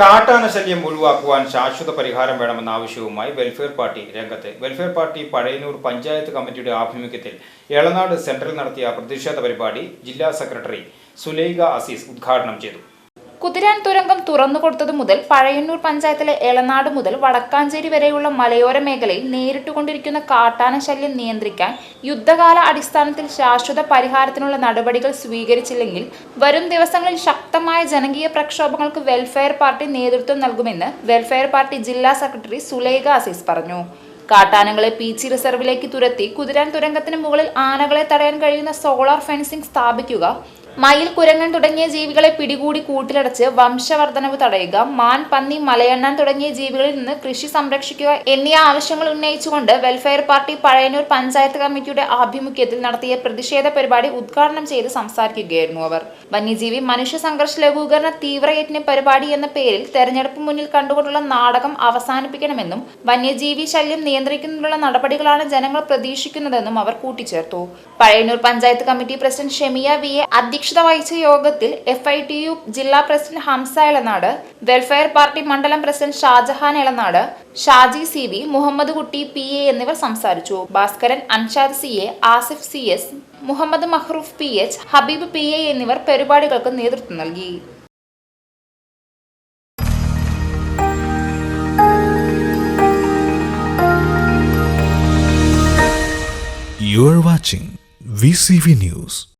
കാട്ടാന ശല്യം ഒഴിവാക്കുവാൻ ശാശ്വത പരിഹാരം വേണമെന്ന ആവശ്യവുമായി വെൽഫെയർ പാർട്ടി രംഗത്ത്. വെൽഫെയർ പാർട്ടി പഴയന്നൂർ പഞ്ചായത്ത് കമ്മിറ്റിയുടെ ആഭിമുഖ്യത്തിൽ എളനാട് സെന്ററിൽ നടത്തിയ പ്രതിഷേധ പരിപാടി ജില്ലാ സെക്രട്ടറി സുലൈഖ അസീസ് ഉദ്ഘാടനം ചെയ്തു. കുതിരാൻ തുരങ്കം തുറന്നുകൊടുത്തതു മുതൽ പഴയന്നൂർ പഞ്ചായത്തിലെ എളനാട് മുതൽ വടക്കാഞ്ചേരി വരെയുള്ള മലയോര മേഖലയിൽ നേരിട്ടുകൊണ്ടിരിക്കുന്ന കാട്ടാന ശല്യം നിയന്ത്രിക്കാൻ യുദ്ധകാല അടിസ്ഥാനത്തിൽ ശാശ്വത പരിഹാരത്തിനുള്ള നടപടികൾ സ്വീകരിച്ചില്ലെങ്കിൽ വരും ദിവസങ്ങളിൽ ശക്തമായ ജനകീയ പ്രക്ഷോഭങ്ങൾക്ക് വെൽഫെയർ പാർട്ടി നേതൃത്വം നൽകുമെന്ന് വെൽഫെയർ പാർട്ടി ജില്ലാ സെക്രട്ടറി സുലൈഖ അസീസ് പറഞ്ഞു. കാട്ടാനകളെ പീച്ചി റിസർവിലേക്ക് തുരത്തി കുതിരാൻ തുരങ്കത്തിന് മുകളിൽ ആനകളെ തടയാൻ കഴിയുന്ന സോളാർ ഫെൻസിംഗ് സ്ഥാപിക്കുക മയിൽ കുരങ്ങൻ തുടങ്ങിയ ജീവികളെ പിടികൂടി കൂട്ടിലടച്ച് വംശവർദ്ധനവ് തടയുക മാൻ പന്നി മലയണ്ണാൻ തുടങ്ങിയ ജീവികളിൽ നിന്ന് കൃഷി സംരക്ഷിക്കുക എന്നീ ആവശ്യങ്ങൾ ഉന്നയിച്ചുകൊണ്ട് വെൽഫെയർ പാർട്ടി പഴയന്നൂർ പഞ്ചായത്ത് കമ്മിറ്റിയുടെ ആഭിമുഖ്യത്തിൽ നടത്തിയ പ്രതിഷേധ പരിപാടി ഉദ്ഘാടനം ചെയ്ത് സംസാരിക്കുകയായിരുന്നു അവർ. വന്യജീവി മനുഷ്യ സംഘർഷ ലഘൂകരണ തീവ്രയജ്ഞ പരിപാടി എന്ന പേരിൽ തെരഞ്ഞെടുപ്പ് മുന്നിൽ കണ്ടുകൊണ്ടുള്ള നാടകം അവസാനിപ്പിക്കണമെന്നും വന്യജീവി ശല്യം നിയന്ത്രിക്കുന്നതിനുള്ള നടപടികളാണ് ജനങ്ങൾ പ്രതീക്ഷിക്കുന്നതെന്നും അവർ കൂട്ടിച്ചേർത്തു. Pazhayannur panchayat committee president Shemiya V A അധ്യക്ഷത വഹിച്ച യോഗത്തിൽ എഫ് ഐ ടി യു ജില്ലാ president Hamsa Elanad welfare party മണ്ഡലം president Shajahan Elanad Shaji C V Muhammad Kutty P A എന്നിവർ സംസാരിച്ചു Bhaskaran Anshad C A Asif C S Muhammad Mahroof P H Habeeb P A എന്നിവർ പരിപാടികൾക്ക് നേതൃത്വം നൽകി You are watching VCV News.